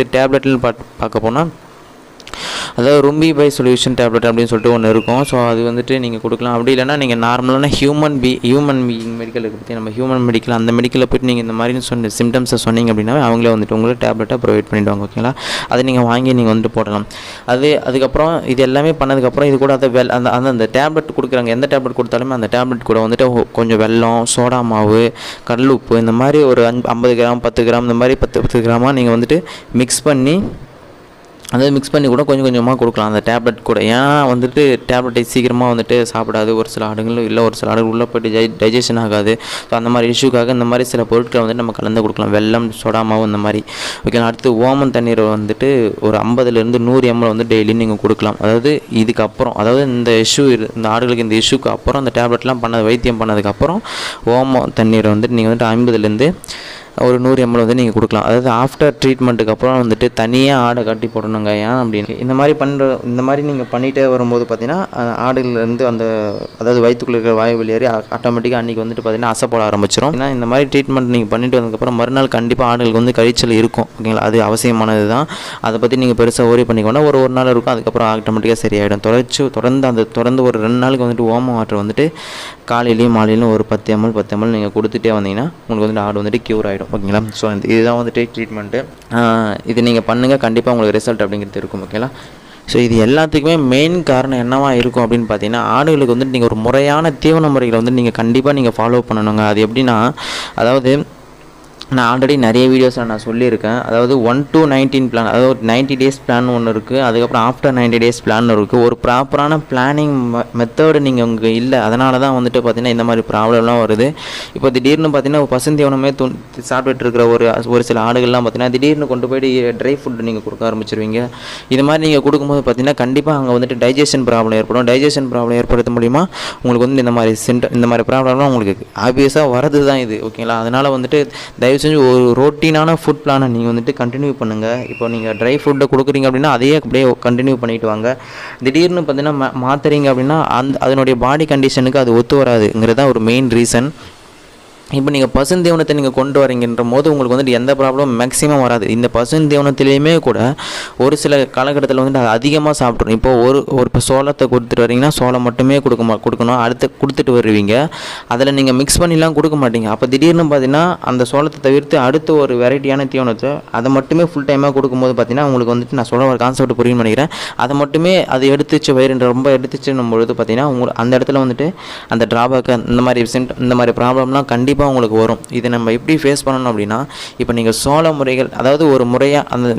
அடுத்து டேப்லெட்னு பார்க்க போனால் அதாவது ரும்பி பை சொல்யூஷன் டேப்லெட் அப்படின்னு சொல்லிட்டு ஒன்று இருக்கும். ஸோ அது வந்துட்டு நீங்கள் கொடுக்கலாம். அப்படி இல்லைன்னா நீங்கள் நார்மலான ஹியூமன் பி ஹியூமன் பீயிங் மெடிக்கலுக்கு பற்றி நம்ம ஹியூமன் மெடிக்கல் அந்த மெடிக்கலில் போய்ட்டு நீங்கள் இந்த மாதிரி சொன்ன சிம்டம்ஸை சொன்னீங்க அப்படின்னா அவங்களே வந்துட்டு உங்களுக்கு டேப்லெட்டை ப்ரொவைட் பண்ணிவிடுவாங்க ஓகேங்களா அதை நீங்கள் வாங்கி நீங்கள் வந்துட்டு போடலாம். அது அதுக்கப்புறம் இது எல்லாமே பண்ணதுக்கப்புறம் இது கூட அதை வெல் அந்த அந்த அந்த டேப்லெட் கொடுக்குறாங்க. எந்த டேப்லெட் கொடுத்தாலுமே அந்த டேப்லெட் கூட வந்துட்டு கொஞ்சம் வெல்லம் சோடா மாவு கடல் உப்பு இந்த மாதிரி ஒரு அஞ்சு ஐம்பது கிராம் பத்து கிராம் இந்த மாதிரி பத்து பத்து கிராமாக நீங்கள் வந்துட்டு மிக்ஸ் பண்ணி அதை மிக்ஸ் பண்ணி கூட கொஞ்சம் கொஞ்சமாக கொடுக்கலாம். அந்த டேப்லெட் கூட. ஏன்னா வந்துட்டு டேப்லெட்டை சீக்கிரமாக வந்துட்டு சாப்பிடாது. ஒரு சில ஆடுகளும் இல்லை ஒரு சில ஆடுகள் உள்ளே போய்ட்டு டை டைஜஷன் ஆகாது. ஸோ அந்த மாதிரி இஷ்யூக்காக இந்த மாதிரி சில பொருட்களை வந்துட்டு நம்ம கலந்து கொடுக்கலாம். வெல்லம் சோடா மாவு இந்த மாதிரி. ஓகே அடுத்து ஓமம் தண்ணீரை வந்துட்டு ஒரு ஐம்பதுலேருந்து நூறு எம்எல் வந்து டெய்லி நீங்கள் கொடுக்கலாம். அதாவது இதுக்கப்புறம் அதாவது இந்த இஷ்யூ இந்த ஆடுகளுக்கு இந்த இஷ்யூக்கு அப்புறம் அந்த டேப்லெட்லாம் பண்ணது வைத்தியம் பண்ணதுக்கப்புறம் ஓமம் தண்ணீரை வந்துட்டு நீங்கள் வந்துட்டு ஐம்பதுலேருந்து ஒரு நூறு எம்எல் வந்து நீங்கள் கொடுக்கலாம். அதாவது ஆஃப்டர் ட்ரீட்மெண்ட்டுக்கு அப்புறம் வந்துட்டு தனியாக ஆடை கட்டி போடணுங்க ஏன் அப்படின்னு. இந்த மாதிரி பண்ணுற இந்த மாதிரி நீங்கள் பண்ணிகிட்டே வரும்போது பார்த்தீங்கன்னா அஹ், ஆடுகள்லேருந்து அந்த அதாவது வயிற்றுக்குள்ள இருக்கிற வாயு வெளியேறி ஆட்டோமேட்டிக்காக அன்றைக்கி வந்துட்டு பார்த்தீங்கன்னா அசைப்பட ஆரம்பிச்சிடும் ஏன்னா இந்த மாதிரி ட்ரீட்மெண்ட் நீங்கள் பண்ணிட்டு வந்ததுக்கப்புறம் மறுநாள் கண்டிப்பாக ஆடுகளுக்கு வந்து கழிச்சல் இருக்கும். ஓகேங்களா அது அவசியமானது தான். அதை பற்றி நீங்கள் பெருசாக ஓரி பண்ணிக்கோன்னா ஒரு ஒரு நாள் இருக்கும். அதுக்கப்புறம் ஆட்டோமேட்டிக்காக சரியாயிடும். தொடர்ச்சி தொடர்ந்து அந்த தொடர்ந்து ஒரு ரெண்டு நாளுக்கு வந்துட்டு ஓம வாட்டர் வந்துட்டு காலையிலையும் மாலையிலும் ஒரு பத்து எம்எல் பத்து எம்எல் நீங்கள் கொடுத்துட்டே வந்தீங்கன்னா உங்களுக்கு வந்துட்டு ஆடு வந்துட்டு க்யூர் ஆகிடும் ஓகேங்களா ஸோ இந்த இதுதான் வந்துட்டு ட்ரீட்மெண்ட்டு இது நீங்கள் பண்ணுங்கள் கண்டிப்பாக உங்களுக்கு ரிசல்ட் அப்படிங்கிறது இருக்கும் ஓகேங்களா ஸோ இது எல்லாத்துக்குமே மெயின் காரணம் என்னவா இருக்கும் அப்படின்னு பார்த்தீங்கன்னா ஆடுகளுக்கு வந்துட்டு நீங்கள் ஒரு முறையான தீவன முறைகளை வந்து நீங்கள் கண்டிப்பாக நீங்கள் ஃபாலோ பண்ணணுங்க. அது எப்படின்னா அதாவது நான் ஆல்ரெடி நிறைய வீடியோஸில் நான் சொல்லியிருக்கேன். அதாவது ஒன் டூ நைன்டீன் பிளான் அதாவது நைன்ட்டி டேஸ் பிளான் ஒன்று இருக்குது அதுக்கப்புறம் ஆஃப்டர் நைன்ட்டி டேஸ் பிளான் இருக்குது ஒரு ப்ராப்பரான பிளானிங் மெத்தடு நீங்கள் உங்கள் இல்லை. அதனால தான் வந்துட்டு பார்த்திங்கன்னா இந்த மாதிரி ப்ராப்ளம்லாம் வருது. இப்போ திடீர்னு பார்த்தீங்கன்னா பசுந்தீவனமே து சாப்பிட்டுட்டு இருக்கிற ஒரு ஒரு சில ஆடுகள்லாம் பார்த்தீங்கன்னா திடீர்னு கொண்டு போய் ட்ரை ஃபுட் நீங்கள் கொடுக்க ஆரம்பிச்சிருவீங்க. இது மாதிரி நீங்கள் கொடுக்கும்போது பார்த்தீங்கன்னா கண்டிப்பாக அங்கே வந்துட்டு டைஜஷன் ப்ராப்ளம் ஏற்படும். டைஜஷன் ப்ராப்ளம் ஏற்படுத்த மூலிமா உங்களுக்கு வந்து இந்த மாதிரி சிண்ட இந்த மாதிரி ப்ராப்ளம்லாம் உங்களுக்கு ஆப்வியஸாக வரது தான் இது. ஓகேங்களா அதனால் வந்துட்டு தயவு செஞ்சு ஒரு ரொட்டீனான ஃபுட் பிளானை நீங்கள் வந்துட்டு கண்டினியூ பண்ணுங்கள் இப்போ நீங்கள் ட்ரை ஃபுட்டை கொடுக்குறீங்க அப்படின்னா அதையே அப்படியே கண்டினியூ பண்ணிட்டு வாங்க. திடீர்னு பார்த்தீங்கன்னா மா மாத்துறீங்க அப்படின்னா அந்த அதனுடைய பாடி கண்டிஷனுக்கு அது ஒத்து வராதுங்கிறது தான் ஒரு மெயின் ரீசன் இப்போ நீங்கள் பசுந்தீவனத்தை நீங்கள் கொண்டு வரீங்கன்ற போது உங்களுக்கு வந்துட்டு எந்த ப்ராப்ளமும் மேக்ஸிமம் வராது. இந்த பசுந்தீவனத்திலையுமே கூட ஒரு சில காலகட்டத்தில் வந்துட்டு அது அதிகமாக சாப்பிட்றோம் இப்போ ஒரு ஒரு இப்போ சோளத்தை கொடுத்துட்டு வரீங்கன்னா சோளம் மட்டுமே கொடுக்க மா கொடுக்கணும். அடுத்து கொடுத்துட்டு வருவீங்க. அதில் நீங்கள் மிக்ஸ் பண்ணிலாம் கொடுக்க மாட்டீங்க. அப்போ திடீர்னு பார்த்தீங்கன்னா அந்த சோளத்தை தவிர்த்து அடுத்த ஒரு வெரைட்டியான தீவனத்தை அதை மட்டுமே ஃபுல் டைமாக கொடுக்கும்போது பார்த்தீங்கன்னா உங்களுக்கு வந்துட்டு நான் சொல்ல ஒரு கான்செப்ட் புரியும் நினைக்கிறேன். அதை மட்டுமே அது எடுத்துச்சு வயிறு ரொம்ப எடுத்துச்சுன்னும் பொழுது பார்த்தீங்கன்னா உங்களுக்கு அந்த இடத்துல வந்துட்டு அந்த ட்ராபேக் இந்த மாதிரி சிம்ட் இந்த மாதிரி ப்ராப்ளம்லாம் கண்டிப்பாக உங்களுக்கு வரும். இதை நம்ம எப்படி ஃபேஸ் பண்ணணும் அப்படின்னா இப்போ நீங்கள் சோழ முறைகள் அதாவது ஒரு முறையாக அந்த